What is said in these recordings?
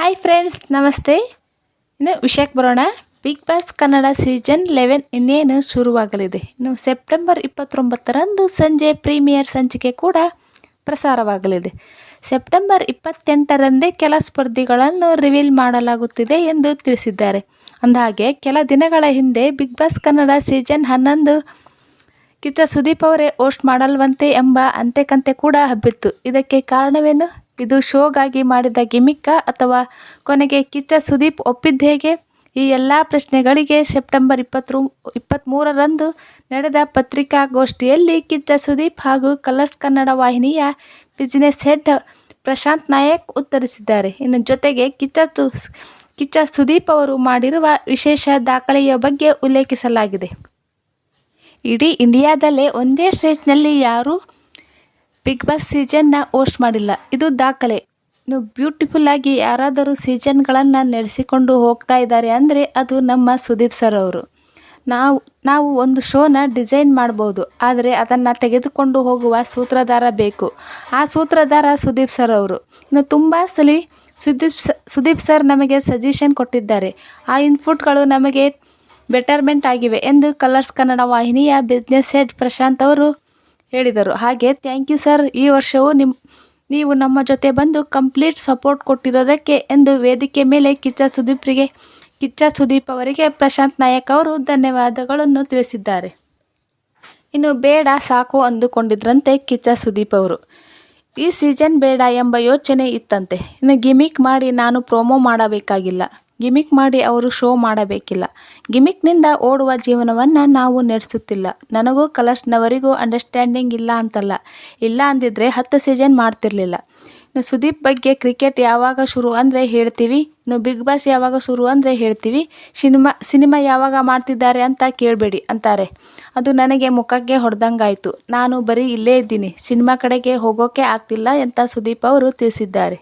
Hi friends ನಮಸ್ತೆ. ಇನ್ನು ವಿಷಯಕ್ಕೆ ಬರೋಣ. Bigg Boss Kannada season eleven ಇನ್ನೇನು ಶುರುವಾಗಲಿದೆ. ಇನ್ನು ಸೆಪ್ಟೆಂಬರ್ ಇಪ್ಪತ್ತೊಂಬತ್ತರಂದು ಸಂಜೆ ಪ್ರೀಮಿಯರ್ ಸಂಚಿಕೆ ಕೂಡ ಪ್ರಸಾರವಾಗಲಿದೆ. ಸೆಪ್ಟೆಂಬರ್ ಇಪ್ಪತ್ತೆಂಟರಂದೇ ಕೆಲ ಸ್ಪರ್ಧಿಗಳನ್ನು ರಿವೀಲ್ ಮಾಡಲಾಗುತ್ತಿದೆ ಎಂದು ತಿಳಿಸಿದ್ದಾರೆ. ಅಂದಹಾಗೆ, ಕೆಲ ದಿನಗಳ ಹಿಂದೆ ಬಿಗ್ ಬಾಸ್ ಕನ್ನಡ ಸೀಸನ್ ಹನ್ನೊಂದು ಕಿಚ್ಚ ಸುದೀಪ್ ಅವರೇ ಹೋಸ್ಟ್ ಮಾಡಲ್ವಂತೆ ಎಂಬ ಅಂತೆಕಂತೆ ಕೂಡ ಹಬ್ಬಿತ್ತು. ಇದಕ್ಕೆ ಕಾರಣವೇನು? ಇದು ಶೋಗಾಗಿ ಮಾಡಿದ ಗಿಮಿಕ್ಕ ಅಥವಾ ಕೊನೆಗೆ ಕಿಚ್ಚ ಸುದೀಪ್ ಒಪ್ಪಿದ್ದ ಹೇಗೆ? ಈ ಎಲ್ಲ ಪ್ರಶ್ನೆಗಳಿಗೆ ಸೆಪ್ಟೆಂಬರ್ ಇಪ್ಪತ್ತು ಇಪ್ಪತ್ತ್ಮೂರರಂದು ನಡೆದ ಪತ್ರಿಕಾಗೋಷ್ಠಿಯಲ್ಲಿ ಕಿಚ್ಚ ಸುದೀಪ್ ಹಾಗೂ ಕಲರ್ಸ್ ಕನ್ನಡ ವಾಹಿನಿಯ ಬಿಸಿನೆಸ್ ಹೆಡ್ ಪ್ರಶಾಂತ್ ನಾಯಕ್ ಉತ್ತರಿಸಿದ್ದಾರೆ. ಇನ್ನು ಜೊತೆಗೆ ಕಿಚ್ಚ ಕಿಚ್ಚ ಸುದೀಪ್ ಅವರು ಮಾಡಿರುವ ವಿಶೇಷ ದಾಖಲೆಯ ಬಗ್ಗೆ ಉಲ್ಲೇಖಿಸಲಾಗಿದೆ. ಇಡೀ ಇಂಡಿಯಾದಲ್ಲೇ ಒಂದೇ ಸ್ಟೇಜ್ನಲ್ಲಿ ಯಾರೂ ಬಿಗ್ ಬಾಸ್ ಸೀಸನ್ನ ಹೋಸ್ಟ್ ಮಾಡಿಲ್ಲ. ಇದು ದಾಖಲೆ. ಇನ್ನು ಬ್ಯೂಟಿಫುಲ್ ಆಗಿ ಯಾರಾದರೂ ಸೀಸನ್ಗಳನ್ನು ನಡೆಸಿಕೊಂಡು ಹೋಗ್ತಾ ಇದ್ದಾರೆ ಅಂದರೆ ಅದು ನಮ್ಮ ಸುದೀಪ್ ಸರ್ ಅವರು. ನಾವು ನಾವು ಒಂದು ಶೋನ ಡಿಸೈನ್ ಮಾಡ್ಬೋದು. ಆದರೆ ಅದನ್ನು ತೆಗೆದುಕೊಂಡು ಹೋಗುವ ಸೂತ್ರಧಾರ ಬೇಕು. ಆ ಸೂತ್ರಧಾರ ಸುದೀಪ್ ಸರ್ ಅವರು. ಇನ್ನು ತುಂಬ ಸಲಿ ಸುದೀಪ್ ಸುದೀಪ್ ಸರ್ ನಮಗೆ ಸಜೆಷನ್ ಕೊಟ್ಟಿದ್ದಾರೆ. ಆ ಇನ್ಪುಟ್ಗಳು ನಮಗೆ ಬೆಟರ್ಮೆಂಟ್ ಆಗಿವೆ ಎಂದು ಕಲರ್ಸ್ ಕನ್ನಡ ವಾಹಿನಿಯ ಬಿಸ್ನೆಸ್ ಹೆಡ್ ಪ್ರಶಾಂತ್ ಅವರು ಹೇಳಿದರು. ಹಾಗೆ ಥ್ಯಾಂಕ್ ಯು ಸರ್ ಈ ವರ್ಷವೂ ನಿಮ್ಮ ನೀವು ನಮ್ಮ ಜೊತೆ ಬಂದು ಕಂಪ್ಲೀಟ್ ಸಪೋರ್ಟ್ ಕೊಟ್ಟಿರೋದಕ್ಕೆ ಎಂದು ವೇದಿಕೆ ಮೇಲೆ ಕಿಚ್ಚ ಸುದೀಪ್ರಿಗೆ, ಕಿಚ್ಚ ಸುದೀಪ್ ಅವರಿಗೆ ಪ್ರಶಾಂತ್ ನಾಯಕ್ ಅವರು ಧನ್ಯವಾದಗಳನ್ನು ತಿಳಿಸಿದ್ದಾರೆ. ಇನ್ನು ಬೇಡ ಸಾಕು ಅಂದುಕೊಂಡಿದ್ರಂತೆ ಕಿಚ್ಚ ಸುದೀಪ್ ಅವರು. ಈ ಸೀಸನ್ ಬೇಡ ಎಂಬ ಯೋಚನೆ ಇತ್ತಂತೆ. ಇನ್ನು ಗಿಮಿಕ್ ಮಾಡಿ ನಾನು ಪ್ರೋಮೋ ಮಾಡಬೇಕಾಗಿಲ್ಲ. ಗಿಮಿಕ್ ಮಾಡಿ ಅವರು ಶೋ ಮಾಡಬೇಕಿಲ್ಲ. ಗಿಮಿಕ್ನಿಂದ ಓಡುವ ಜೀವನವನ್ನು ನಾವು ನಡೆಸುತ್ತಿಲ್ಲ. ನನಗೂ ಕಲರ್ಸ್ನವರಿಗೂ ಅಂಡರ್ಸ್ಟ್ಯಾಂಡಿಂಗ್ ಇಲ್ಲ ಅಂತಲ್ಲ. ಇಲ್ಲ ಅಂದಿದ್ರೆ ಹತ್ತು ಸೀಸನ್ ಮಾಡ್ತಿರ್ಲಿಲ್ಲ. ಇನ್ನು ಸುದೀಪ್ ಬಗ್ಗೆ ಕ್ರಿಕೆಟ್ ಯಾವಾಗ ಶುರು ಅಂದರೆ ಹೇಳ್ತೀವಿ. ಇನ್ನು ಬಿಗ್ ಬಾಸ್ ಯಾವಾಗ ಶುರು ಅಂದರೆ ಹೇಳ್ತೀವಿ. ಸಿನಿಮಾ ಸಿನಿಮಾ ಯಾವಾಗ ಮಾಡ್ತಿದ್ದಾರೆ ಅಂತ ಕೇಳಬೇಡಿ ಅಂತಾರೆ. ಅದು ನನಗೆ ಮುಖಕ್ಕೆ ಹೊಡೆದಂಗಾಯಿತು. ನಾನು ಬರೀ ಇಲ್ಲೇ ಇದ್ದೀನಿ. ಸಿನಿಮಾ ಕಡೆಗೆ ಹೋಗೋಕೆ ಆಗ್ತಿಲ್ಲ ಅಂತ ಸುದೀಪ್ ಅವರು ತಿಳಿಸಿದ್ದಾರೆ.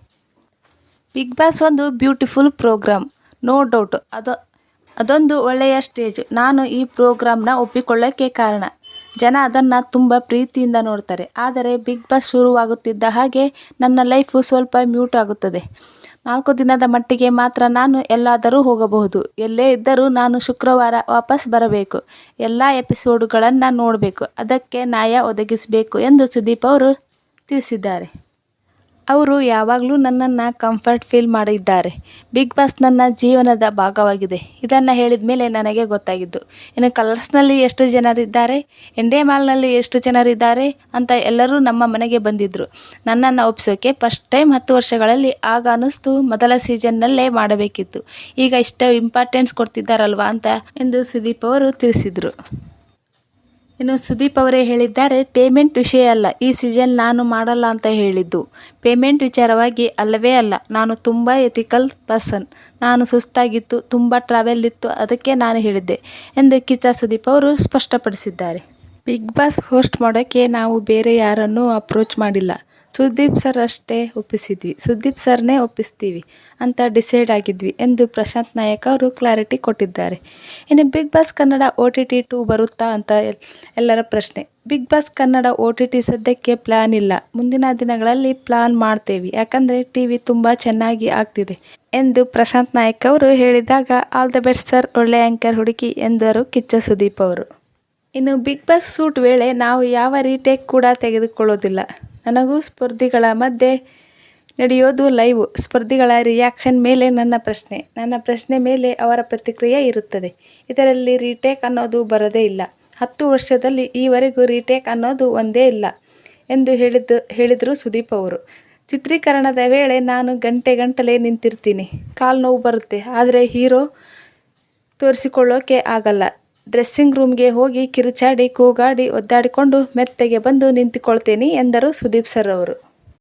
ಬಿಗ್ ಬಾಸ್ ಒಂದು ಬ್ಯೂಟಿಫುಲ್ ಪ್ರೋಗ್ರಾಮ್ ನೋ ಡೌಟ್ ಅದು, ಅದೊಂದು ಒಳ್ಳೆಯ ಸ್ಟೇಜ್ ನಾನು ಈ ಪ್ರೋಗ್ರಾಮ್ನ ಒಪ್ಪಿಕೊಳ್ಳೋಕ್ಕೆ ಕಾರಣ. ಜನ ಅದನ್ನು ತುಂಬ ಪ್ರೀತಿಯಿಂದ ನೋಡ್ತಾರೆ. ಆದರೆ ಬಿಗ್ ಬಾಸ್ ಶುರುವಾಗುತ್ತಿದ್ದ ಹಾಗೆ ನನ್ನ ಲೈಫು ಸ್ವಲ್ಪ ಮ್ಯೂಟ್ ಆಗುತ್ತದೆ. ನಾಲ್ಕು ದಿನದ ಮಟ್ಟಿಗೆ ಮಾತ್ರ ನಾನು ಎಲ್ಲಾದರೂ ಹೋಗಬಹುದು. ಎಲ್ಲೇ ಇದ್ದರೂ ನಾನು ಶುಕ್ರವಾರ ವಾಪಸ್ ಬರಬೇಕು. ಎಲ್ಲ ಎಪಿಸೋಡುಗಳನ್ನು ನೋಡಬೇಕು. ಅದಕ್ಕೆ ನ್ಯಾಯ ಒದಗಿಸಬೇಕು ಎಂದು ಸುದೀಪ್ ಅವರು ತಿಳಿಸಿದ್ದಾರೆ. ಅವರು ಯಾವಾಗಲೂ ನನ್ನನ್ನು ಕಂಫರ್ಟ್ ಫೀಲ್ ಮಾಡಿದ್ದಾರೆ. ಬಿಗ್ ಬಾಸ್ ನನ್ನ ಜೀವನದ ಭಾಗವಾಗಿದೆ. ಇದನ್ನು ಹೇಳಿದ ಮೇಲೆ ನನಗೆ ಗೊತ್ತಾಗಿದ್ದು, ಇನ್ನು ಕಲರ್ಸ್ನಲ್ಲಿ ಎಷ್ಟು ಜನರಿದ್ದಾರೆ ಎಂಡೇ ಮಾಲ್ನಲ್ಲಿ ಎಷ್ಟು ಜನರಿದ್ದಾರೆ ಅಂತ ಎಲ್ಲರೂ ನಮ್ಮ ಮನೆಗೆ ಬಂದಿದ್ದರು ನನ್ನನ್ನು ಒಪ್ಪಿಸೋಕೆ ಫಸ್ಟ್ ಟೈಮ್ ಹತ್ತು ವರ್ಷಗಳಲ್ಲಿ ಆಗ ಅನ್ನಿಸ್ತು, ಮೊದಲ ಸೀಸನ್ನಲ್ಲೇ ಮಾಡಬೇಕಿತ್ತು. ಈಗ ಇಷ್ಟು ಇಂಪಾರ್ಟೆನ್ಸ್ ಕೊಡ್ತಿದ್ದಾರಲ್ವಾ ಅಂತ ಎಂದು ಸುದೀಪ್ ಅವರು ತಿಳಿಸಿದರು. ಇನ್ನು ಸುದೀಪ್ ಅವರೇ ಹೇಳಿದ್ದಾರೆ ಪೇಮೆಂಟ್ ವಿಷಯ ಅಲ್ಲ. ಈ ಸೀಸನ್ ನಾನು ಮಾಡಲ್ಲ ಅಂತ ಹೇಳಿದ್ದು. ಪೇಮೆಂಟ್ ವಿಚಾರವಾಗಿ ಅಲ್ಲವೇ ಅಲ್ಲ. ನಾನು ತುಂಬ ಎಥಿಕಲ್ ಪರ್ಸನ್ ನಾನು ಸುಸ್ತಾಗಿತ್ತು, ತುಂಬ ಟ್ರಾವೆಲ್ ಇತ್ತು, ಅದಕ್ಕೆ ನಾನು ಹೇಳಿದ್ದೆ, ಎಂದು ಕಿಚ್ಚ ಸುದೀಪ್ ಅವರು ಸ್ಪಷ್ಟಪಡಿಸಿದ್ದಾರೆ. ಬಿಗ್ ಬಾಸ್ ಹೋಸ್ಟ್ ಮಾಡೋಕ್ಕೆ ನಾವು ಬೇರೆ ಯಾರನ್ನೂ ಅಪ್ರೋಚ್ ಮಾಡಿಲ್ಲ. ಸುದೀಪ್ ಸರ್ ಅಷ್ಟೇ ಒಪ್ಪಿಸಿದ್ವಿ. ಸುದೀಪ್ ಸರ್ನೇ ಒಪ್ಪಿಸ್ತೀವಿ ಅಂತ ಡಿಸೈಡ್ ಆಗಿದ್ವಿ ಎಂದು ಪ್ರಶಾಂತ್ ನಾಯಕ್ ಅವರು ಕ್ಲಾರಿಟಿ ಕೊಟ್ಟಿದ್ದಾರೆ. ಇನ್ನು Bigg Boss Kannada O T T too ಬರುತ್ತಾ ಅಂತ ಎಲ್ಲರ ಪ್ರಶ್ನೆ. Bigg Boss Kannada O T T ಸದ್ಯಕ್ಕೆ ಪ್ಲ್ಯಾನ್ ಇಲ್ಲ. ಮುಂದಿನ ದಿನಗಳಲ್ಲಿ ಪ್ಲಾನ್ ಮಾಡ್ತೇವೆ. ಯಾಕಂದರೆ ಟಿ ವಿ ತುಂಬ ಚೆನ್ನಾಗಿ ಆಗ್ತಿದೆ ಎಂದು ಪ್ರಶಾಂತ್ ನಾಯಕ್ ಅವರು ಹೇಳಿದಾಗ ಆಲ್ ದ ಬೆಸ್ಟ್ ಸರ್ ಒಳ್ಳೆ ಆ್ಯಂಕರ್ ಹುಡುಕಿ ಎಂದರು ಕಿಚ್ಚ ಸುದೀಪ್ ಅವರು. ಇನ್ನು ಬಿಗ್ ಬಾಸ್ ಸೂಟ್ ವೇಳೆ ನಾವು ಯಾವ ರೀಟೇಕ್ ಕೂಡ ತೆಗೆದುಕೊಳ್ಳೋದಿಲ್ಲ. ನನಗೂ ಸ್ಪರ್ಧಿಗಳ ಮಧ್ಯೆ ನಡೆಯೋದು ಲೈವ್. ಸ್ಪರ್ಧಿಗಳ ರಿಯಾಕ್ಷನ್ ಮೇಲೆ ನನ್ನ ಪ್ರಶ್ನೆ. ನನ್ನ ಪ್ರಶ್ನೆ ಮೇಲೆ ಅವರ ಪ್ರತಿಕ್ರಿಯೆ ಇರುತ್ತದೆ. ಇದರಲ್ಲಿ ರೀಟೇಕ್ ಅನ್ನೋದು ಬರೋದೇ ಇಲ್ಲ. ಹತ್ತು ವರ್ಷದಲ್ಲಿ ಈವರೆಗೂ ರೀಟೇಕ್ ಅನ್ನೋದು ಒಂದೇ ಇಲ್ಲ ಎಂದು ಹೇಳಿದ್ದು, ಹೇಳಿದರು ಸುದೀಪ್ ಅವರು. ಚಿತ್ರೀಕರಣದ ವೇಳೆ ನಾನು ಗಂಟೆ ಗಂಟಲೆ ನಿಂತಿರ್ತೀನಿ. ಕಾಲು ನೋವು ಬರುತ್ತೆ. ಆದರೆ ಹೀರೋ ತೋರಿಸಿಕೊಳ್ಳೋಕೆ ಆಗಲ್ಲ. ಡ್ರೆಸ್ಸಿಂಗ್ ರೂಮ್ಗೆ ಹೋಗಿ ಕಿರುಚಾಡಿ ಕೂಗಾಡಿ ಒದ್ದಾಡಿಕೊಂಡು ಮೆತ್ತಗೆ ಬಂದು ನಿಂತುಕೊಳ್ತೇನೆ ಎಂದರು ಸುದೀಪ್ ಸರ್ ಅವರು.